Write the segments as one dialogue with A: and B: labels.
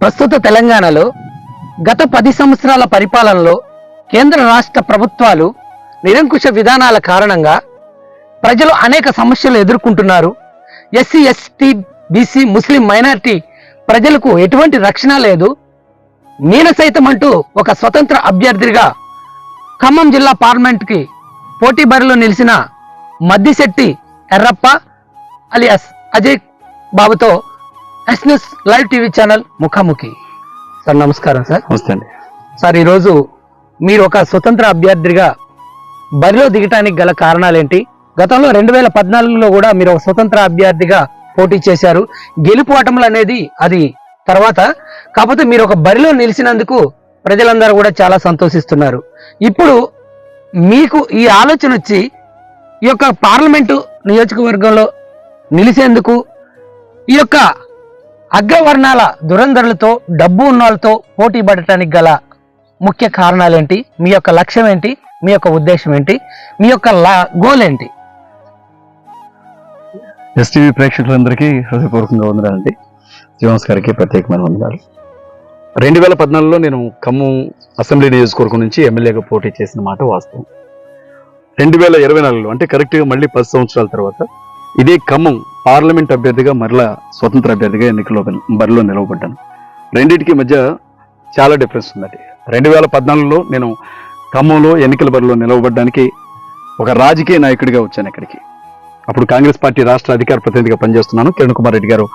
A: ప్రస్తుత తెలంగాణలో గత పది సంవత్సరాల పరిపాలనలో కేంద్ర రాష్ట్ర ప్రభుత్వాలు నిరంకుశ విధానాల కారణంగా ప్రజలు అనేక సమస్యలు ఎదుర్కొంటున్నారు. SC ST BC Muslim minority ప్రజలకు ఎటువంటి రక్షణ లేదు. నేను సైతం అంటూ ఒక స్వతంత్ర అభ్యర్థిగా ఖమ్మం జిల్లా పార్లమెంట్కి పోటీ బరిలో నిలిచిన మద్దిశెట్టి ఎర్రప్ప అలియాస్ అజయ్ బాబుతో ఎస్ఎస్ లైవ్ టీవీ ఛానల్ ముఖాముఖి. సార్ నమస్కారం సార్.
B: నమస్తే అండి.
A: సార్ ఈరోజు మీరు ఒక స్వతంత్ర అభ్యర్థిగా బరిలో దిగటానికి గల కారణాలేంటి? గతంలో రెండు వేల పద్నాలుగులో కూడా మీరు ఒక స్వతంత్ర అభ్యర్థిగా పోటీ చేశారు. గెలుపు ఓటములు అనేది అది తర్వాత. కాకపోతే మీరు ఒక బరిలో నిలిచినందుకు ప్రజలందరూ కూడా చాలా సంతోషిస్తున్నారు. ఇప్పుడు మీకు ఈ ఆలోచన వచ్చి ఈ యొక్క పార్లమెంటు నియోజకవర్గంలో నిలిచేందుకు ఈ యొక్క అగ్రవర్ణాల దురంధరులతో డబ్బు ఉన్న వాళ్ళతో పోటీ పడటానికి గల ముఖ్య కారణాలేంటి? మీ యొక్క లక్ష్యం ఏంటి మీ యొక్క ఉద్దేశం ఏంటి మీ యొక్క లా- గోల్ ఏంటి
B: ఎస్టీవీ ప్రేక్షకులందరికీ హృదయపూర్వకంగా వందనాలండి. జీవన్స్ గారికి ప్రత్యేకమైన వందనాలు. రెండు వేల పద్నాలుగులో నేను ఖమ్మం అసెంబ్లీ నియోజకవర్గం నుంచి ఎమ్మెల్యేగా పోటీ చేసిన మాట వాస్తవం. రెండు వేల ఇరవై నాలుగులో అంటే కరెక్ట్గా మళ్ళీ పది సంవత్సరాల తర్వాత ఇదే ఖమ్మం పార్లమెంట్ అభ్యర్థిగా మరలా స్వతంత్ర అభ్యర్థిగా ఎన్నికల్లో బరిలో నిలవబడ్డాను. రెండింటికి మధ్య చాలా డిఫరెన్స్ ఉందండి. రెండు వేల పద్నాలుగులో నేను ఖమ్మంలో ఎన్నికల బరిలో నిలవబడ్డానికి ఒక రాజకీయ నాయకుడిగా వచ్చాను ఇక్కడికి. అప్పుడు కాంగ్రెస్ పార్టీ రాష్ట్ర అధికార ప్రతినిధిగా పనిచేస్తున్నాను. కిరణ్ కుమార్ రెడ్డి గారు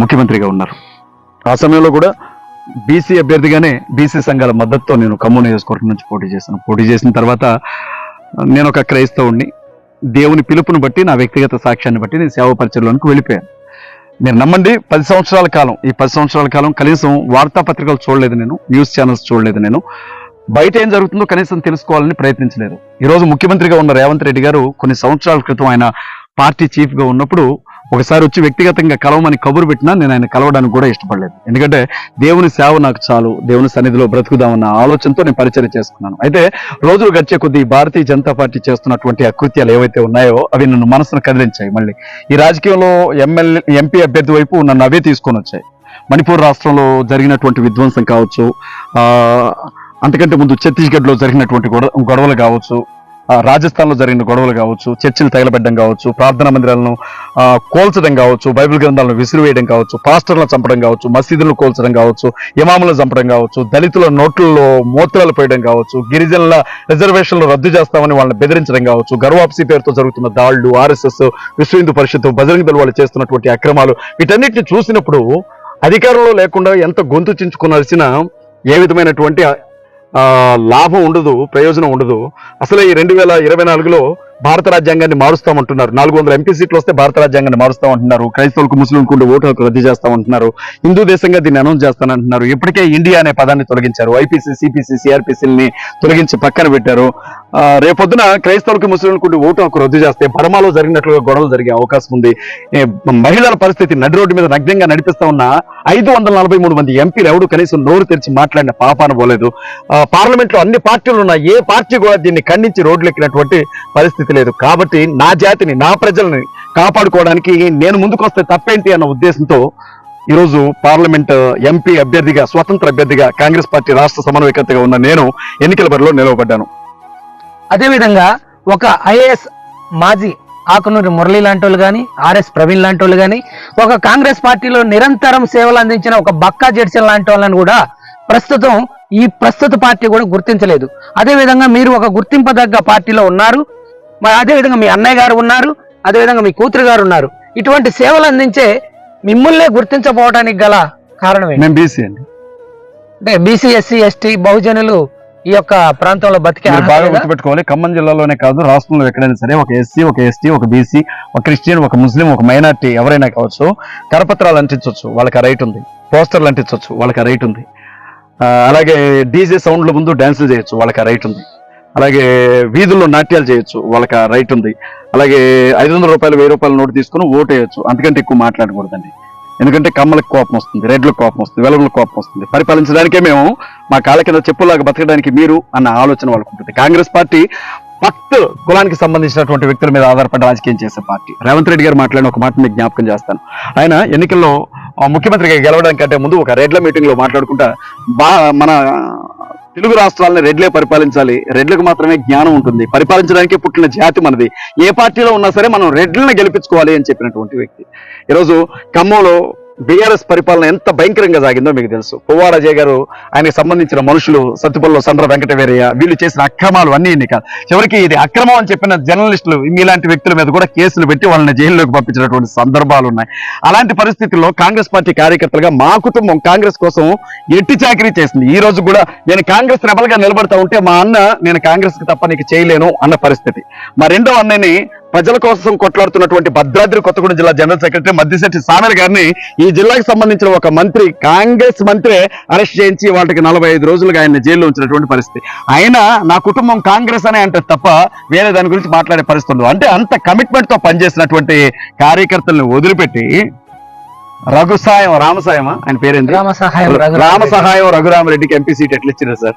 B: ముఖ్యమంత్రిగా ఉన్నారు. ఆ సమయంలో కూడా బీసీ అభ్యర్థిగానే బీసీ సంఘాల మద్దతుతో నేను ఖమ్మం నియోజకవర్గం నుంచి పోటీ చేశాను. పోటీ చేసిన తర్వాత నేను ఒక క్రైస్తవుణ్ణి. దేవుని పిలుపును బట్టి నా వ్యక్తిగత సాక్ష్యాన్ని బట్టి నేను సేవ పరిచయంలోనికి వెళ్ళిపోయాను. మీరు నమ్మండి పది సంవత్సరాల కాలం ఈ పది సంవత్సరాల కాలం కనీసం వార్తాపత్రికలు చూడలేదు నేను న్యూస్ ఛానల్స్ చూడలేదు నేను. బయట ఏం జరుగుతుందో కనీసం తెలుసుకోవాలని ప్రయత్నించలేదు. ఈరోజు ముఖ్యమంత్రిగా ఉన్న రేవంత్ రెడ్డి గారు కొన్ని సంవత్సరాల క్రితం ఆయన పార్టీ చీఫ్గా ఉన్నప్పుడు ఒకసారి వచ్చి వ్యక్తిగతంగా కలవమని కబురు పెట్టినా నేను ఆయన కలవడానికి కూడా ఇష్టపడలేదు. ఎందుకంటే దేవుని సేవ నాకు చాలు దేవుని సన్నిధిలో బ్రతుకుదామన్న ఆలోచనతో నేను పరిచయం చేసుకున్నాను. అయితే రోజులు గడిచే కొద్దీ భారతీయ జనతా పార్టీ చేస్తున్నటువంటి అకృత్యాలు ఏవైతే ఉన్నాయో అవి నన్ను మనసును కదిలించాయి మళ్ళీ. ఈ రాజకీయంలో ఎమ్మెల్యే ఎంపీ అభ్యర్థి వైపు నన్ను అవే తీసుకొని వచ్చాయి. మణిపూర్ రాష్ట్రంలో జరిగినటువంటి విధ్వంసం కావచ్చు అంతకంటే ముందు ఛత్తీస్గఢ్లో జరిగినటువంటి గొడవ గొడవలు కావచ్చు రాజస్థాన్లో జరిగిన గొడవలు కావచ్చు చర్చిలు తగలబెట్టడం కావచ్చు ప్రార్థనా మందిరాలను కోల్చడం కావచ్చు బైబిల్ గ్రంథాలను విసిరివేయడం కావచ్చు పాస్టర్లను చంపడం కావచ్చు మసీదులను కోల్చడం కావచ్చు ఇమాములను చంపడం కావచ్చు దళితుల నోట్లలో మూత్రాలు పోయడం కావచ్చు గిరిజనుల రిజర్వేషన్లు రద్దు చేస్తామని వాళ్ళని బెదిరించడం కావచ్చు గర్వాప్సీ పేరుతో జరుగుతున్న దాళ్ళు ఆర్ఎస్ఎస్ విశ్వ హిందూ పరిషత్ బజరంగ దళ వాళ్ళు చేస్తున్నటువంటి అక్రమాలు వీటన్నిటిని చూసినప్పుడు అధికారంలో లేకుండా ఎంత గొంతు చించుకునాల్సిన ఏ విధమైనటువంటి లాభం ఉండదు ప్రయోజనం ఉండదు. అసలు ఈ రెండు వేల ఇరవై నాలుగులో భారత రాజ్యాంగాన్ని మారుస్తామంటున్నారు నాలుగు వందల ఎంపీ సీట్లు వస్తే భారత రాజ్యాంగాన్ని మారుస్తామంటున్నారు క్రైస్తవులకు ముస్లింలకు ఉండే ఓటు హక్కు రద్దు చేస్తామంటున్నారు హిందూ దేశంగా దీన్ని అనౌన్స్ చేస్తానంటున్నారు ఇప్పటికే ఇండియా అనే పదాన్ని తొలగించారు. ఐపీసీ సిపిసి సిఆర్పిసిల్ని తొలగించి పక్కన పెట్టారు. రేపొద్దున క్రైస్తవులకు ముస్లింలకు ఉండే ఓటు హక్కు రద్దు చేస్తే బర్మాలో జరిగినట్లుగా గొడవలు జరిగే అవకాశం ఉంది. మహిళల పరిస్థితి నడి రోడ్డు మీద నగ్నంగా నడిపిస్తా ఉన్న ఐదు వందల నలభై మూడు మంది ఎంపీలు ఎవడు? కనీసం నోరు తెరిచి మాట్లాడిన పాపాన పోలేదు. పార్లమెంట్లో అన్ని పార్టీలు ఉన్న ఏ పార్టీ కూడా దీన్ని ఖండించి రోడ్లు ఎక్కినటువంటి పరిస్థితి లేదు. కాబట్టి నా జాతిని నా ప్రజల్ని కాపాడుకోవడానికి నేను ముందుకొస్తే తప్పేంటి అన్న ఉద్దేశంతో ఈరోజు పార్లమెంట్ ఎంపీ అభ్యర్థిగా స్వతంత్ర అభ్యర్థిగా కాంగ్రెస్ పార్టీ రాష్ట్ర సమన్వయకర్తగా ఉన్న నేను ఎన్నికల బరిలో నిలవబడ్డాను.
A: అదేవిధంగా ఒక ఐఏఎస్ మాజీ ఆకునూరి మురళి లాంటి వాళ్ళు కానీ ఆర్ఎస్ ప్రవీణ్ లాంటి వాళ్ళు కానీ ఒక కాంగ్రెస్ పార్టీలో నిరంతరం సేవలు అందించిన ఒక బక్కా జెడ్సన్ లాంటి వాళ్ళని కూడా ప్రస్తుతం ఈ ప్రస్తుత పార్టీ కూడా గుర్తించలేదు. అదేవిధంగా మీరు ఒక గుర్తింపదగ్గ పార్టీలో ఉన్నారు. మరి అదేవిధంగా మీ అన్నయ్య గారు ఉన్నారు అదేవిధంగా మీ కూతురు గారు ఉన్నారు. ఇటువంటి సేవలు అందించే మిమ్మల్నే గుర్తించకపోవడానికి గల కారణం
B: మేము బీసీ అండి.
A: అంటే బీసీ ఎస్సీ ఎస్టీ బహుజనులు ఈ యొక్క ప్రాంతంలో బతికే
B: బాగా? గుర్తుపెట్టుకోవాలి ఖమ్మం జిల్లాలోనే కాదు రాష్ట్రంలో ఎక్కడైనా సరే ఒక ఎస్సీ ఒక ఎస్టీ ఒక బీసీ ఒక క్రిస్టియన్ ఒక ముస్లిం ఒక మైనార్టీ ఎవరైనా కావచ్చు కరపత్రాలు అంటించవచ్చు వాళ్ళకి ఆ రైట్ ఉంది. పోస్టర్లు అంటించవచ్చు వాళ్ళకి ఆ రైట్ ఉంది. అలాగే డీజే సౌండ్ల ముందు డాన్సులు చేయొచ్చు వాళ్ళకి ఆ రైట్ ఉంది. అలాగే వీధుల్లో నాట్యాలు చేయొచ్చు వాళ్ళకి రైట్ ఉంది. అలాగే ఐదు వందల రూపాయలు వెయ్యి రూపాయల నోటు తీసుకుని ఓటేయచ్చు. అందుకంటే అంతకంటే ఎక్కువ మాట్లాడకూడదండి. ఎందుకంటే కమ్మలకు కోపం వస్తుంది రెడ్లకు కోపం వస్తుంది వెలుగులకు కోపం వస్తుంది. పరిపాలించడానికే మేము మా కాళ్ళ కింద చెప్పులాగా బతకడానికి మీరు అన్న ఆలోచన వాళ్ళకు ఉంటుంది. కాంగ్రెస్ పార్టీ ఫస్ట్ కులానికి సంబంధించినటువంటి వ్యక్తుల మీద ఆధారపడి రాజకీయం చేసే పార్టీ. రేవంత్ రెడ్డి గారు మాట్లాడిన ఒక మాట మీకు జ్ఞాపకం చేస్తాను. ఆయన ఎన్నికల్లో ఆ, ముఖ్యమంత్రిగా గెలవడం కంటే ముందు ఒక రెడ్ల మీటింగ్లో మాట్లాడుకుంటా బా మన తెలుగు రాష్ట్రాలని రెడ్లే పరిపాలించాలి. రెడ్లకు మాత్రమే జ్ఞానం ఉంటుంది. పరిపాలించడానికి పుట్టిన జాతి మనది. ఏ పార్టీలో ఉన్నా సరే మనం రెడ్లను గెలిపించుకోవాలి అని చెప్పినటువంటి వ్యక్తి. ఈరోజు ఖమ్మంలో బీఆర్ఎస్ పరిపాలన ఎంత భయంకరంగా సాగిందో మీకు తెలుసు. పువ్వాడ అజయ్ గారు ఆయనకు సంబంధించిన మనుషులు సత్తుపల్లిలో సంద్ర వెంకటవీరయ్య వీళ్ళు చేసిన అక్రమాలు అన్ని ఇన్ని కాదు. చివరికి ఇది అక్రమం అని చెప్పిన జర్నలిస్టులు మీలాంటి వ్యక్తుల మీద కూడా కేసులు పెట్టి వాళ్ళని జైల్లోకి పంపించినటువంటి సందర్భాలు ఉన్నాయి. అలాంటి పరిస్థితుల్లో కాంగ్రెస్ పార్టీ కార్యకర్తలుగా మా కుటుంబం కాంగ్రెస్ కోసం ఎట్టి చాకరీ చేసింది. ఈ రోజు కూడా నేను కాంగ్రెస్ రెబల్గా నిలబడతా ఉంటే మా అన్న నేను కాంగ్రెస్ తప్ప నీకు చేయలేను అన్న పరిస్థితి. మా రెండో అన్నని ప్రజల కోసం కొట్లాడుతున్నటువంటి భద్రాద్రి కొత్తగూడెం జిల్లా జనరల్ సెక్రటరీ మద్దిశెట్టి సామెల గారిని ఈ జిల్లాకి సంబంధించిన ఒక మంత్రి కాంగ్రెస్ మంత్రి అరెస్ట్ చేయించి వాళ్ళకి నలభై ఐదు రోజులుగా ఆయన జైల్లో ఉంచినటువంటి పరిస్థితి. అయినా నా కుటుంబం కాంగ్రెస్ అనే అంటే తప్ప వేరే దాని గురించి మాట్లాడే పరిస్థితి ఉండదు. అంటే అంత కమిట్మెంట్తో పనిచేసినటువంటి కార్యకర్తల్ని వదిలిపెట్టి రఘు సాయం రామసాయమా ఆయన పేరేంటి?
A: రామ సహాయం రఘురామ
B: రామ
A: రెడ్డి.
B: సహాయం రఘురామరెడ్డికి ఎంపీ సీట్ ఎట్లా ఇచ్చారు సార్?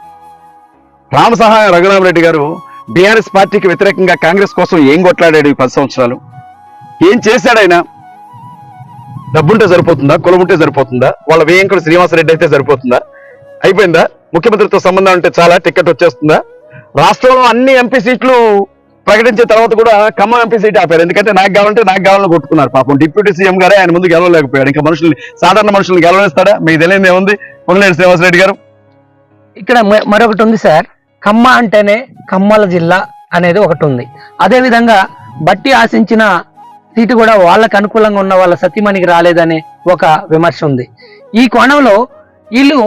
B: రామ సహాయం రఘురామరెడ్డి గారు బీఆర్ఎస్ పార్టీకి వ్యతిరేకంగా కాంగ్రెస్ కోసం ఏం కొట్లాడాడు ఈ పది సంవత్సరాలు? ఏం చేశాడు ఆయన? డబ్బుంటే సరిపోతుందా? కులం ఉంటే సరిపోతుందా? వాళ్ళ వేయంకుడు శ్రీనివాసరెడ్డి అయితే సరిపోతుందా? అయిపోయిందా? ముఖ్యమంత్రితో సంబంధం ఉంటే చాలా టికెట్ వచ్చేస్తుందా? రాష్ట్రంలో అన్ని ఎంపీ సీట్లు ప్రకటించిన తర్వాత కూడా ఖమ్మం ఎంపీ సీట్ ఆపారు. ఎందుకంటే నాకు కావాలంటే నాకు కావాలని కొట్టుకున్నారు పాపం. డిప్యూటీ సీఎం గారే ఆయన ముందు గెలవలేకపోయాడు. ఇంకా మనుషుల్ని సాధారణ మనుషుల్ని గెలవలేస్తాడా మీకు తెలియదు ఏముంది పొంగలేడు శ్రీనివాసరెడ్డి గారు.
A: ఇక్కడ మరొకటి ఉంది సార్. ఖమ్మ అంటేనే కమ్మల జిల్లా అనేది ఒకటి ఉంది అదేవిధంగా బట్టి ఆశించిన సీటు కూడా వాళ్ళకు అనుకూలంగా ఉన్న వాళ్ళ సతీమణికి రాలేదనే ఒక విమర్శ ఉంది. ఈ కోణంలో వీళ్ళు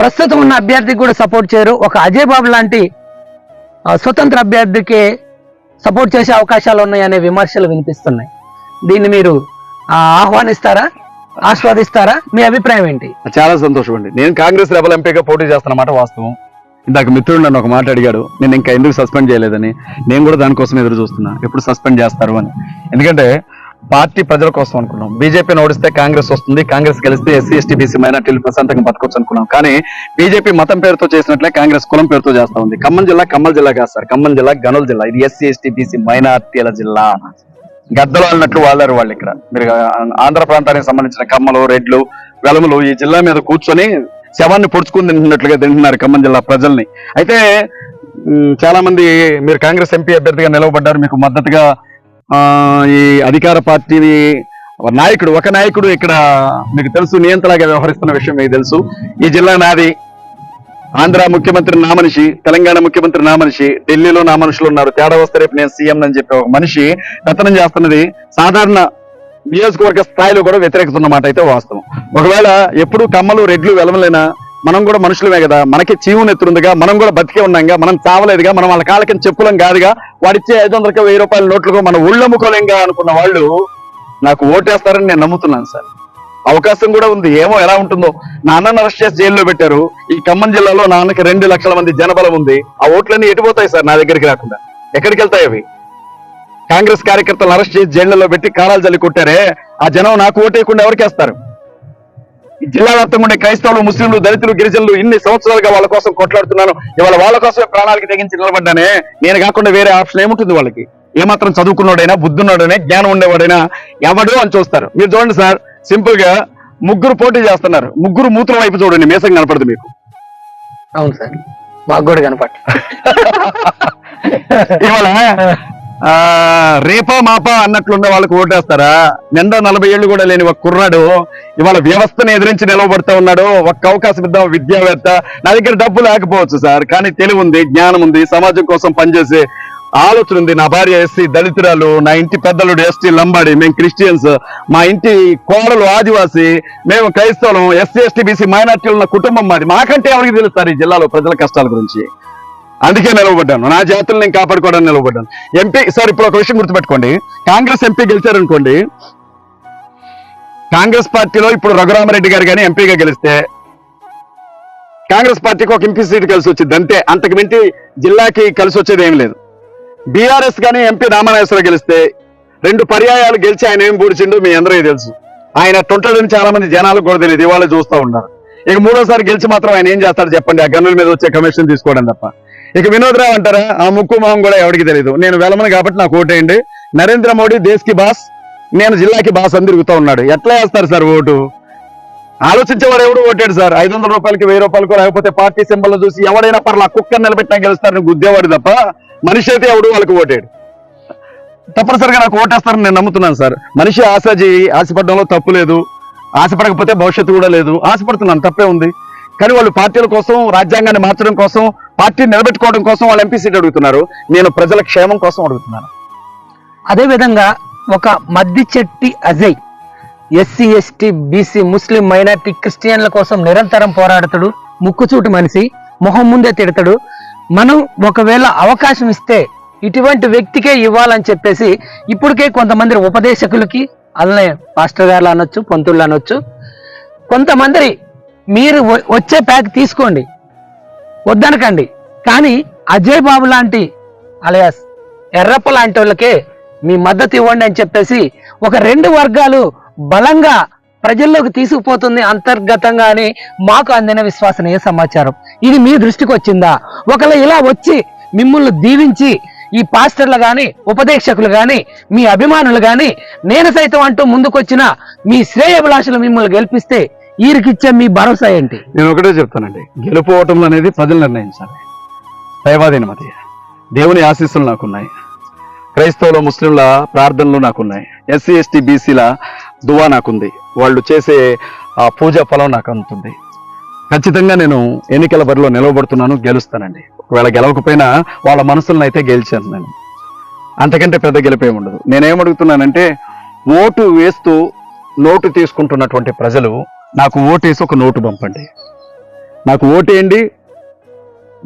A: ప్రస్తుతం ఉన్న అభ్యర్థికి కూడా సపోర్ట్ చేయరు. ఒక అజయ్ బాబు లాంటి స్వతంత్ర అభ్యర్థికి సపోర్ట్ చేసే అవకాశాలు ఉన్నాయనే విమర్శలు వినిపిస్తున్నాయి. దీన్ని మీరు ఆహ్వానిస్తారా? ఆస్వాదిస్తారా? మీ అభిప్రాయం ఏంటి?
B: చాలా సంతోషం అండి నేను కాంగ్రెస్ రెబల్ ఎంపీగా పోటీ చేస్తున్నమాట వాస్తవం. ఇందాక మిత్రుడు నన్ను ఒక మాట అడిగాడు నేను ఇంకా ఎందుకు సస్పెండ్ చేయలేదని? నేను కూడా దానికోసం ఎదురు చూస్తున్నా. ఎప్పుడు సస్పెండ్ చేస్తారు అని. ఎందుకంటే పార్టీ ప్రజల కోసం అనుకున్నాం. బీజేపీని ఓడిస్తే కాంగ్రెస్ వస్తుంది కాంగ్రెస్ గెలిస్తే ఎస్సీ ఎస్టీ బీసీ మైనార్టీలు ప్రశాంతంగా బతకొచ్చు అనుకున్నాం. కానీ బీజేపీ మతం పేరుతో చేసినట్లే కాంగ్రెస్ కులం పేరుతో చేస్తా ఉంది. ఖమ్మం జిల్లా ఖమ్మం జిల్లా కాదు సార్. ఖమ్మం జిల్లా గనుల జిల్లా. ఇది ఎస్సీ ఎస్టీ బీసీ మైనార్టీల జిల్లా. గద్దలు అన్నట్లు వాళ్ళారు వాళ్ళు ఇక్కడ. మీరు ఆంధ్ర ప్రాంతానికి సంబంధించిన కమ్మలు రెడ్లు వెలములు ఈ జిల్లా మీద కూర్చొని శవాన్ని పొడుచుకుని తింటున్నట్లుగా తింటున్నారు ఖమ్మం జిల్లా ప్రజల్ని. అయితే చాలా మంది మీరు కాంగ్రెస్ ఎంపీ అభ్యర్థిగా నిలవబడ్డారు మీకు మద్దతుగా ఈ అధికార పార్టీని నాయకుడు ఒక నాయకుడు ఇక్కడ మీకు తెలుసు నియంత్రణగా వ్యవహరిస్తున్న విషయం మీకు తెలుసు. ఈ జిల్లా నాది ఆంధ్ర ముఖ్యమంత్రి నా మనిషి తెలంగాణ ముఖ్యమంత్రి నా మనిషి ఢిల్లీలో నా మనుషులు ఉన్నారు తేడా వస్తే రేపు నేను సీఎం అని చెప్పి ఒక మనిషి. పెత్తనం చేస్తున్నది సాధారణ నియోజకవర్గ స్థాయిలో కూడా వ్యతిరేకత ఉన్నమాట అయితే వాస్తవం. ఒకవేళ ఎప్పుడు కమ్మలు రెడ్లు వెలమలేనా మనం కూడా మనుషులమే కదా మనకి చీవును ఎత్తుందిగా మనం కూడా బతికే ఉన్నాంగా మనం చావలేదుగా మనం వాళ్ళ కాళ్ళకి చెప్పులం కాదుగా వాడిచ్చే ఐదు వందలకి వెయ్యి రూపాయల నోట్లకు మనం ఒళ్ళమ్ముకోలేంగా అనుకున్న వాళ్ళు నాకు ఓటేస్తారని నేను నమ్ముతున్నాను సార్. అవకాశం కూడా ఉంది. ఏమో ఎలా ఉంటుందో. నా అరెస్ట్ చేసి జైల్లో పెట్టారు. ఈ ఖమ్మం జిల్లాలో నాన్నకి రెండు లక్షల మంది జనబలం ఉంది. ఆ ఓట్లన్నీ ఎటుపోతాయి సార్ నా దగ్గరికి రాకుండా? ఎక్కడికి వెళ్తాయి అవి? కాంగ్రెస్ కార్యకర్తలు అరెస్ట్ చేసి జైళ్ళలో పెట్టి కారాలు జల్లి కొట్టారే? ఆ జనం నాకు ఓటేయకుండా ఎవరికేస్తారు జిల్లా వ్యాప్తంగా ఉండే క్రైస్తవులు ముస్లింలు దళితులు గిరిజనులు ఇన్ని సంవత్సరాలుగా వాళ్ళ కోసం కొట్లాడుతున్నాను. ఇవాళ వాళ్ళ కోసమే ప్రాణాలకి తెగించి నిలబడ్డానే. నేను కాకుండా వేరే ఆప్షన్ ఏముంటుంది వాళ్ళకి? ఏమాత్రం చదువుకున్నాడైనా బుద్ధున్నాడైనా జ్ఞానం ఉండేవాడైనా ఎవడు అని చూస్తారు. మీరు చూడండి సార్ సింపుల్గా ముగ్గురు పోటీ చేస్తున్నారు. ముగ్గురు మూత్రం వైపు చూడండి మేసం కనపడదు మీకు.
A: అవును సార్ మాకు కూడా కనపట్ల
B: ఇవాళ రేపా మాపా అన్నట్లున్న వాళ్ళకి ఓటేస్తారా? నిండా నలభై ఏళ్ళు కూడా లేని ఒక కుర్రాడు ఇవాళ వ్యవస్థను ఎదిరించి నిలవబడతా ఉన్నాడు. ఒక్క అవకాశం ఇద్దాం విద్యావేత్త. నా దగ్గర డబ్బు లేకపోవచ్చు సార్ కానీ తెలివి ఉంది జ్ఞానం ఉంది సమాజం కోసం పనిచేసే ఆలోచన ఉంది. నా భార్య ఎస్సీ దళితురాలు నా ఇంటి పెద్దలుడు ఎస్టీ లంబాడి మేము క్రిస్టియన్స్. మా ఇంటి కోడలు ఆదివాసి మేము క్రైస్తవులం ఎస్సీ ఎస్టీ బీసీ మైనార్టీలు ఉన్న కుటుంబం మాది. మాకంటే ఎవరికి తెలుస్తారు ఈ జిల్లాలో ప్రజల కష్టాల గురించి? అందుకే నిలవబడ్డాను. నా జాతులు నేను కాపాడుకోవడానికి నిలవబడ్డాను. ఎంపీ సార్ ఇప్పుడు ఒక విషయం గుర్తుపెట్టుకోండి. కాంగ్రెస్ ఎంపీ గెలిచారనుకోండి కాంగ్రెస్ పార్టీలో ఇప్పుడు రఘురామరెడ్డి గారు కానీ ఎంపీగా గెలిస్తే కాంగ్రెస్ పార్టీకి ఒక ఎంపీ సీట్ కలిసి వచ్చింది అంతే. అంతకు మించి జిల్లాకి కలిసి వచ్చేది ఏం లేదు. బీఆర్ఎస్ కానీ ఎంపీ రామనాగేశ్వర గెలిస్తే రెండు పర్యాయాలు గెలిచి ఆయన ఏం పూడిచిండు మీ అందరికీ తెలుసు. ఆయన తొంటడని చాలా మంది జనాలకు కూడా తెలియదు ఇవాళ చూస్తూ ఉన్నారు. ఇక మూడోసారి గెలిచి మాత్రం ఆయన ఏం చేస్తాడు చెప్పండి. ఆ గన్నుల మీద వచ్చే కమిషన్ తీసుకోవడం తప్ప. ఇక వినోద్ రావు అంటారా? ఆ ముక్కు మొహం కూడా ఎవరికి తెలియదు నేను వెళ్ళమని కాబట్టి నాకు ఓటేయండి నరేంద్ర మోడీ దేశ్కి బాస్ నేను జిల్లాకి బాస్ అని తిరుగుతూ ఉన్నాడు. ఎట్లా వేస్తారు సార్ ఓటు? ఆలోచించేవారు ఎవడు? ఓటాడు సార్. ఐదు వందల రూపాయలకి వెయ్యి రూపాయలకు లేకపోతే పార్టీ సింబల్ చూసి ఎవడైనా పర్లా కుక్క నిలబెట్టినా గెలుస్తారని గుద్దేవాడు తప్ప మనిషి అయితే ఎవడు? వాళ్ళకి ఓటాడు. తప్పనిసరిగా నాకు ఓటేస్తారని నేను నమ్ముతున్నాను సార్. మనిషి ఆశ చేయి ఆశపడడంలో తప్పు లేదు. ఆశపడకపోతే భవిష్యత్తు కూడా లేదు. ఆశపడుతున్నాను. తప్పే ఉంది. కానీ వాళ్ళు పార్టీల కోసం రాజ్యాంగాన్ని మార్చడం కోసం పార్టీ నిలబెట్టుకోవడం కోసం వాళ్ళు ఎంపీ సీట్ అడుగుతున్నారు. నేను ప్రజల క్షేమం కోసం అడుగుతున్నాను.
A: అదేవిధంగా ఒక Maddisetti Ajay SC ST BC Muslim minority క్రిస్టియన్ల కోసం నిరంతరం పోరాడతాడు ముక్కుచూటి మనిషి మొహం ముందే తిడతాడు. మనం ఒకవేళ అవకాశం ఇస్తే ఇటువంటి వ్యక్తికే ఇవ్వాలని చెప్పేసి ఇప్పటికే కొంతమంది ఉపదేశకులకి అలానే పాస్టర్ గారు అనొచ్చు పంతుళ్ళు అనొచ్చు కొంతమంది మీరు వ- వచ్చే ప్యాక్ తీసుకోండి. వద్దనకండి. కానీ అజయ్ బాబు లాంటి అలయాస్ ఎర్రప్ప లాంటి వాళ్ళకే మీ మద్దతు ఇవ్వండి అని చెప్పేసి ఒక రెండు వర్గాలు బలంగా ప్రజల్లోకి తీసుకుపోతుంది అంతర్గతంగానే మాకు అందిన విశ్వసనీయ సమాచారం. ఇది మీ దృష్టికి వచ్చిందా? ఒకళ్ళు ఇలా వచ్చి మిమ్మల్ని దీవించి ఈ పాస్టర్లు కానీ ఉపదేశకులు కానీ మీ అభిమానులు కానీ నేను సైతం అంటూ ముందుకొచ్చిన మీ శ్రేయభిలాషలు మిమ్మల్ని గెలిపిస్తే వీరికిచ్చే మీ భరోసా ఏంటి?
B: నేను ఒకటే చెప్తానండి. గెలుపు ఓటములు అనేది ప్రజలు నిర్ణయించాలి. దైవాధీనం అది దేవుని ఆశీస్సులు నాకున్నాయి. క్రైస్తవుల ముస్లింల ప్రార్థనలు నాకున్నాయి. ఎస్సీ ఎస్టీ బీసీల దువా నాకుంది. వాళ్ళు చేసే ఆ పూజా ఫలం నాకు అందుతుంది. ఖచ్చితంగా నేను ఎన్నికల బరిలో నిలవబడుతున్నాను గెలుస్తానండి. ఒకవేళ గెలవకపోయినా వాళ్ళ మనసులను అయితే గెలిచాను నేను. అంతకంటే పెద్ద గెలిపే ఉండదు. నేనేమడుగుతున్నానంటే ఓటు వేస్తూ నోటు తీసుకుంటున్నటువంటి ప్రజలు నాకు ఓటేసి ఒక నోటు పంపండి. నాకు ఓటేయండి.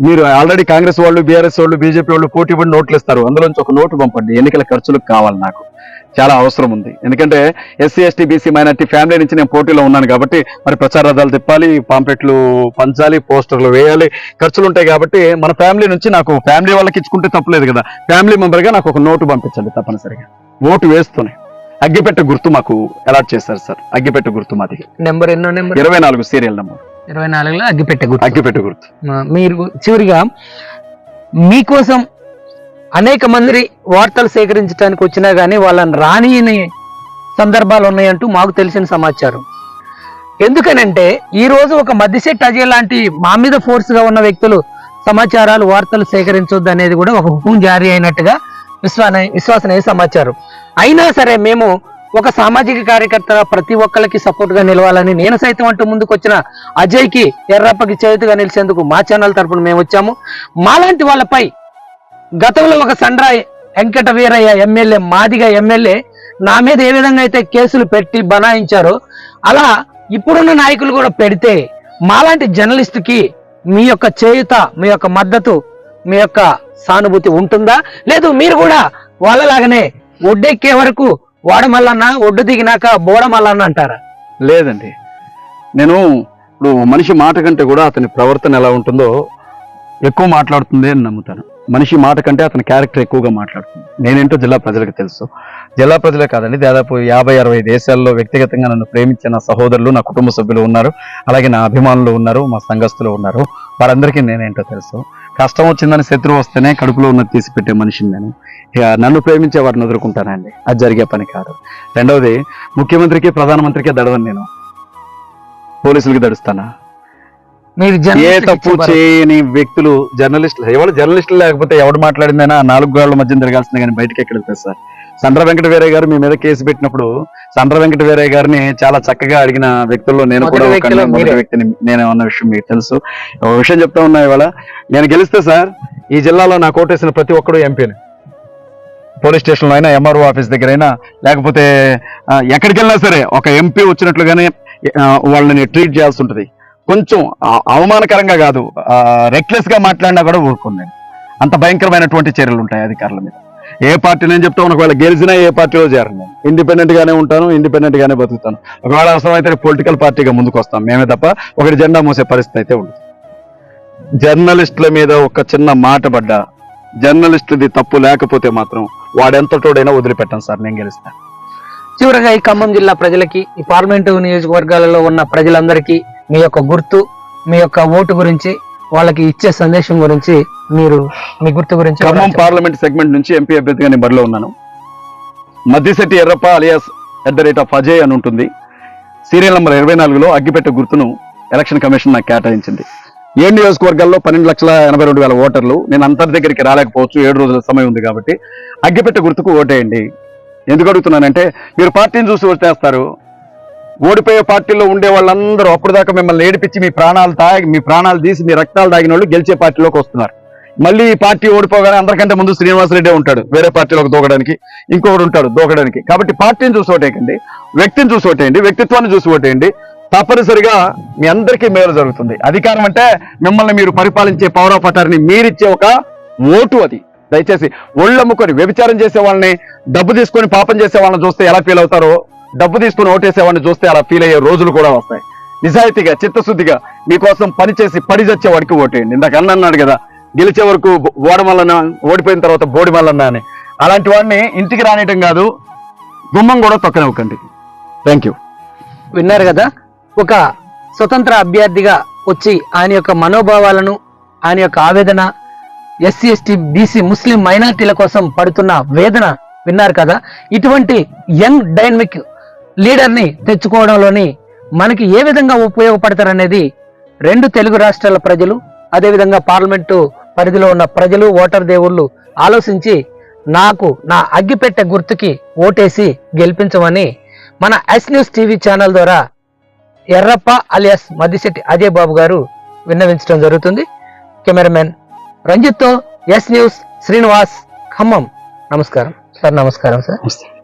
B: మీరు ఆల్రెడీ కాంగ్రెస్ వాళ్ళు బీఆర్ఎస్ వాళ్ళు బీజేపీ వాళ్ళు పోటీ పడి నోట్లు ఇస్తారు అందులోంచి ఒక నోటు పంపండి. ఎన్నికల ఖర్చులకు కావాలి నాకు. చాలా అవసరం ఉంది. ఎందుకంటే SC ST BC minority family నుంచి నేను పోటీలో ఉన్నాను కాబట్టి మరి ప్రచార రథాలు తిప్పాలి పాంప్లెట్లు పంచాలి పోస్టర్లు వేయాలి. ఖర్చులు ఉంటాయి కాబట్టి మన ఫ్యామిలీ నుంచి నాకు ఫ్యామిలీ వాళ్ళకి ఇచ్చుకుంటే తప్పలేదు కదా. ఫ్యామిలీ మెంబర్గా నాకు ఒక నోటు పంపించండి తప్పనిసరిగా. ఓటు వేస్తూనే. అగ్గిపెట్టె గుర్తు మాకు అలాట్ చేశారు సార్. అగ్గిపెట్టె గుర్తు మాది.
A: నెంబర్ ఎన్నో నెంబర్
B: ఇరవై నాలుగు సీరియల్ నెంబర్
A: ఇరవై నాలుగులో అగ్గిపెట్టే గుర్తు.
B: అగ్గిపెట్టె గుర్తు.
A: మీరు చివరిగా మీకోసం అనేక మంది వార్తలు సేకరించడానికి వచ్చినా కానీ వాళ్ళని రానియని సందర్భాలు ఉన్నాయంటూ మాకు తెలిసిన సమాచారం. ఎందుకనంటే ఈ రోజు ఒక మధ్యశెట్టి అజయ్ లాంటి మా మీద ఫోర్స్గా ఉన్న వ్యక్తులు సమాచారాలు వార్తలు సేకరించొద్దు అనేది కూడా ఒక హుకుం జారీ అయినట్టుగా విశ్వాన విశ్వాసనీయ సమాచారం? అయినా సరే మేము ఒక సామాజిక కార్యకర్తగా ప్రతి ఒక్కరికి సపోర్ట్గా నిలవాలని నేను సైతం అంటూ ముందుకు వచ్చిన ఎర్రప్పకి చేతుగా నిలిచేందుకు మా ఛానల్ తరపున మేము వచ్చాము. మాలాంటి వాళ్ళపై గతంలో ఒక సండ్రాయ్ వెంకట వీరయ్య ఎమ్మెల్యే మాదిగా ఎమ్మెల్యే నా మీద ఏ విధంగా అయితే కేసులు పెట్టి బనాయించారో అలా ఇప్పుడున్న నాయకులు కూడా పెడితే మాలాంటి జర్నలిస్ట్కి మీ యొక్క చేయుత మీ యొక్క మద్దతు మీ యొక్క సానుభూతి ఉంటుందా? లేదు మీరు కూడా వాళ్ళలాగానే ఒడ్డెక్కే వరకు వాడమల్లన్నా ఒడ్డు దిగినాక బోడమల్లన్న అంటారా?
B: లేదండి. నేను ఇప్పుడు మనిషి మాట కంటే కూడా అతని ప్రవర్తన ఎలా ఉంటుందో ఎక్కువ మాట్లాడుతుంది అని నమ్ముతాను. మనిషి మాట కంటే అతని క్యారెక్టర్ ఎక్కువగా మాట్లాడుతుంది. నేనేంటో జిల్లా ప్రజలకు తెలుసు. జిల్లా ప్రజలే కాదండి దాదాపు యాభై అరవై దేశాల్లో వ్యక్తిగతంగా నన్ను ప్రేమించిన సహోదరులు నా కుటుంబ సభ్యులు ఉన్నారు. అలాగే నా అభిమానులు ఉన్నారు మా సంఘస్థులు ఉన్నారు. వారందరికీ నేనేంటో తెలుసు. కష్టం వచ్చిందని శత్రువు వస్తేనే కడుపులో ఉన్నది తీసి పెట్టే మనిషిని నేను. నన్ను ప్రేమించే వారిని ఎదుర్కొంటానండి అది జరిగే పని కాదు. రెండవది ముఖ్యమంత్రికి ప్రధానమంత్రికి దడవను నేను. పోలీసులకి దడుస్తానా?
A: మీరు
B: ఏ తప్పు. చేయని వ్యక్తులు జర్నలిస్టులు ఎవరు జర్నలిస్టులు లేకపోతే ఎవడు మాట్లాడిందైనా నాలుగు గోళ్ళ మధ్య తిరగాల్సింది కానీ బయటకి ఎక్కడ సార్? సండ్ర వెంకట వీరయ్య గారు మీ మీద కేసు పెట్టినప్పుడు సండ్ర వెంకట వీరయ్య గారిని చాలా చక్కగా అడిగిన వ్యక్తుల్లో నేను కూడా మొదటి. వ్యక్తిని నేను అన్న విషయం మీకు తెలుసు. ఒక విషయం చెప్తా ఉన్నా ఇవాళ నేను గెలిస్తే సార్ ఈ జిల్లాలో నా కోటేసిన ప్రతి ఒక్కడు ఎంపీని. పోలీస్ స్టేషన్లో అయినా ఎంఆర్ఓ ఆఫీస్ దగ్గర అయినా లేకపోతే ఎక్కడికి వెళ్ళినా సరే ఒక ఎంపీ వచ్చినట్లుగానే వాళ్ళని ట్రీట్ చేయాల్సి ఉంటుంది. కొంచెం అవమానకరంగా కాదు రెక్లెస్గా మాట్లాడినా కూడా ఊరుకుంది అంత భయంకరమైనటువంటి చర్యలు ఉంటాయి అధికారుల మీద. ఏ పార్టీ నేను చెప్తా ఒకవేళ గెలిచినా ఏ పార్టీలో చేరను ఇండిపెండెంట్ గానే ఉంటాను ఇండిపెండెంట్ గానే బతుకుతాను. ఒకవేళ అవసరమైతే పొలిటికల్ పార్టీగా ముందుకు వస్తాం. మేమే తప్ప ఒకటి జెండా మోసే పరిస్థితి అయితే ఉండదు. జర్నలిస్టుల మీద ఒక చిన్న మాట పడ్డా జర్నలిస్టుది తప్పు లేకపోతే మాత్రం వాడెంతటోడైనా వదిలిపెట్టాను సార్ నేను గెలుస్తాను
A: చివరగా ఈ ఖమ్మం జిల్లా ప్రజలకి ఈ పార్లమెంటు నియోజకవర్గాలలో ఉన్న ప్రజలందరికీ మీ యొక్క గుర్తు మీ యొక్క ఓటు గురించి వాళ్ళకి ఇచ్చే సందేశం గురించి మీరు మీ గుర్తు గురించి
B: ఖమ్మం. పార్లమెంట్ సెగ్మెంట్ నుంచి ఎంపీ అభ్యర్థిగా నేను బరిలో ఉన్నాను. Maddisetti Errappa alias at the rate of Ajay అని ఉంటుంది. సీరియల్ నంబర్ ఇరవై నాలుగులో అగ్గిపెట్టె గుర్తును ఎలక్షన్ కమిషన్ నాకు కేటాయించింది. ఏడు నియోజకవర్గాల్లో పన్నెండు లక్షల ఎనభై రెండు వేల ఓటర్లు నేను అందరి దగ్గరికి రాలేకపోవచ్చు ఏడు రోజుల సమయం ఉంది కాబట్టి అగ్గిపెట్టె గుర్తుకు ఓటేయండి. ఎందుకు అడుగుతున్నానంటే మీరు పార్టీని చూసి ఓటేస్తారు. ఓడిపోయే పార్టీలో ఉండే వాళ్ళందరూ అప్పటిదాకా మిమ్మల్ని ఏడిపించి మీ ప్రాణాలు తాగి మీ ప్రాణాలు తీసి మీ రక్తాలు తాగిన వాళ్ళు గెలిచే పార్టీలోకి వస్తున్నారు. మళ్ళీ ఈ పార్టీ ఓడిపోగానే అందరికంటే ముందు శ్రీనివాసరెడ్డి ఉంటాడు వేరే పార్టీలోకి దూకడానికి ఇంకొకడు ఉంటాడు దూకడానికి. కాబట్టి పార్టీని చూసి ఓటేయకండి వ్యక్తిని చూసి ఓటేయండి వ్యక్తిత్వాన్ని చూసి ఓటేయండి. తప్పనిసరిగా మీ అందరికీ మేలు జరుగుతుంది. అధికారం అంటే మిమ్మల్ని మీరు పరిపాలించే పౌర ఆఫ్ మీరిచ్చే ఒక ఓటు అది. దయచేసి ఒళ్ళమ్ముకొని వ్యభిచారం చేసే వాళ్ళని డబ్బు తీసుకొని పాపం చేసే వాళ్ళని చూస్తే ఎలా ఫీల్ అవుతారో డబ్బు తీసుకొని ఓటేసేవాడిని చూస్తే అలా ఫీల్ అయ్యే రోజులు కూడా వస్తాయి. నిజాయితీగా చిత్తశుద్ధిగా మీకోసం పనిచేసి పడి చచ్చేవాడికి ఓటేయండి. ఇందాకన్నా అన్న అన్నాడు కదా గెలిచే వరకు ఓడమల్లన ఓడిపోయిన తర్వాత బోడిమల్లన్న అని. అలాంటి వాడిని ఇంటికి రానియటం కాదు గుమ్మం కూడా తొక్కనివ్వకండి. థ్యాంక్ యూ
A: విన్నారు కదా ఒక స్వతంత్ర అభ్యర్థిగా వచ్చి ఆయన యొక్క మనోభావాలను ఆయన యొక్క ఆవేదన ఎస్సీ ఎస్టీ బీసీ ముస్లిం మైనార్టీల కోసం పడుతున్న వేదన విన్నారు కదా ఇటువంటి యంగ్ డైనమిక్ లీడర్ని తెచ్చుకోవడంలోని మనకి ఏ విధంగా ఉపయోగపడతారనేది రెండు తెలుగు రాష్ట్రాల ప్రజలు అదేవిధంగా పార్లమెంటు పరిధిలో ఉన్న ప్రజలు ఓటర్ దేవుళ్ళు ఆలోచించి నాకు నా అగ్గిపెట్టె గుర్తుకి ఓటేసి గెలిపించమని మన ఎస్ న్యూస్ టీవీ ఛానల్ ద్వారా ఎర్రప్ప అలియాస్ మద్దిశెట్టి అజయ్ బాబు గారు విన్నవించడం జరుగుతుంది. కెమెరామెన్ రంజిత్తో ఎస్ న్యూస్ శ్రీనివాస్ ఖమ్మం. నమస్కారం. సార్ నమస్కారం సార్.
B: నమస్తే.